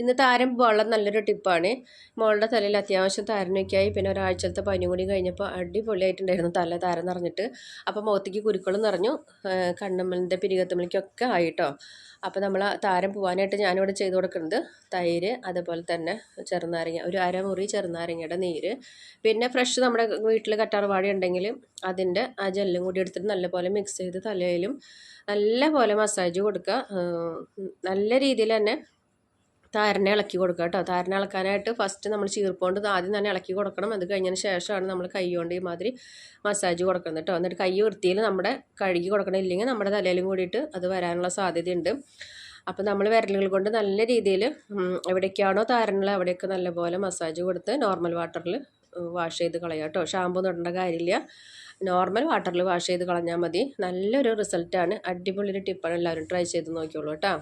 ഇന്ന് താരം വളരെ നല്ലൊരു ടിപ്പാണ്. മോളുടെ തലയിൽ അത്യാവശ്യം താരനൊക്കെയായി. പിന്നെ ഒരാഴ്ചത്തെ പനിയും കൂടി കഴിഞ്ഞപ്പോൾ അടിപൊളിയായിട്ടുണ്ടായിരുന്നു തല താരം നിറഞ്ഞിട്ട്. അപ്പോൾ മുഖത്തേക്ക് കുരുക്കളും നിറഞ്ഞു. കണ്ണമ്മലിന്റെ പിരികത്തമ്മലിക്കൊക്കെ ആയിട്ടോ. അപ്പോൾ നമ്മൾ താരം പോകാനായിട്ട് ഞാനിവിടെ ചെയ്ത് കൊടുക്കുന്നത് തൈര് അതുപോലെ തന്നെ ചെറുനാരങ്ങ ഒരു അരമുറി ചെറുനാരങ്ങയുടെ നീര്. പിന്നെ ഫ്രഷ് നമ്മുടെ വീട്ടിൽ കറ്റാർവാടി ഉണ്ടെങ്കിൽ അതിന്റെ ആ ജെല്ലും കൂടി എടുത്തിട്ട് നല്ലപോലെ മിക്സ് ചെയ്ത് തലയിലും നല്ലപോലെ മസാജ് കൊടുക്കുക. നല്ല രീതിയിൽ തന്നെ താരനെ ഇളക്കി കൊടുക്കുക കേട്ടോ. താരനെ ഇളക്കാനായിട്ട് ഫസ്റ്റ് നമ്മൾ ചീർപ്പോണ്ട് ആദ്യം തന്നെ ഇളക്കി കൊടുക്കണം. അത് കഴിഞ്ഞതിന് ശേഷമാണ് നമ്മൾ കൈ കൊണ്ട് ഈ മാതിരി മസാജ് കൊടുക്കുന്നത് കേട്ടോ. എന്നിട്ട് കൈ വൃത്തിയിൽ നമ്മുടെ കഴുകി കൊടുക്കണം. ഇല്ലെങ്കിൽ നമ്മുടെ തലയിലും കൂടിയിട്ട് അത് വരാനുള്ള സാധ്യതയുണ്ട്. അപ്പോൾ നമ്മൾ വിരലുകൾ കൊണ്ട് നല്ല രീതിയിൽ എവിടേക്കാണോ താരനുള്ള അവിടെയൊക്കെ നല്ലപോലെ മസാജ് കൊടുത്ത് നോർമൽ വാട്ടറിൽ വാഷ് ചെയ്ത് കളയാം കേട്ടോ. ഷാമ്പു തൊടേണ്ട കാര്യമില്ല. നോർമൽ വാട്ടറിൽ വാഷ് ചെയ്ത് കളഞ്ഞാൽ മതി. നല്ലൊരു റിസൾട്ടാണ് അടിപൊളി ഒരു ടിപ്പാണ് എല്ലാവരും ട്രൈ ചെയ്ത് നോക്കിയോളൂ കേട്ടോ.